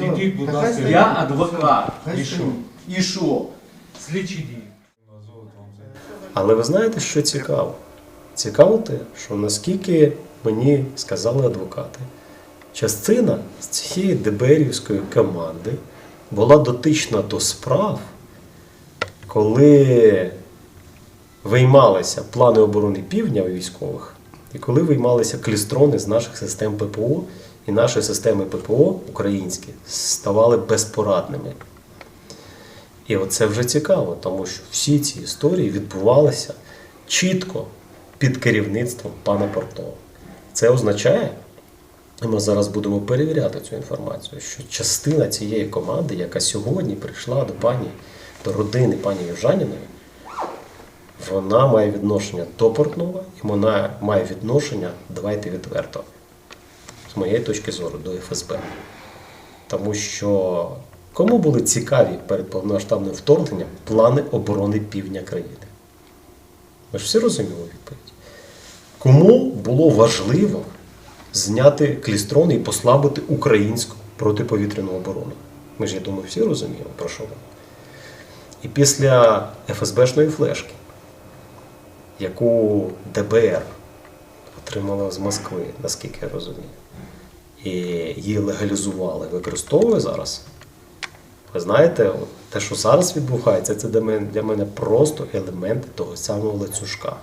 Відійдіть, будь ласка. стоїть. Я адвокат. І що? І що? Слідчі дії. Але ви знаєте, що цікаво? Цікаво те, що наскільки мені сказали адвокати, частина з цієї ДБРівської команди була дотична до справ, коли виймалися плани оборони півдня військових, і коли виймалися клістрони з наших систем ППО, і наші системи ППО українські ставали безпорадними. І оце вже цікаво, тому що всі ці історії відбувалися чітко під керівництвом пана Портова. Це означає, і ми зараз будемо перевіряти цю інформацію, що частина цієї команди, яка сьогодні прийшла до пані, до родини пані Євжаніної, вона має відношення до Портнова і вона має відношення, давайте відверто, з моєї точки зору, до ФСБ. Тому що кому були цікаві перед повномасштабним вторгненням плани оборони півдня країни? Ми ж всі розуміли відповідь. Кому було важливо зняти клістрони і послабити українську протиповітряну оборону? Ми ж, я думаю, всі розуміємо, про що воно. І після ФСБшної флешки, яку ДБР отримала з Москви, наскільки я розумію, і її легалізували, використовує зараз. Ви знаєте, те, що зараз відбувається, це для мене, просто елемент того самого ланцюжка.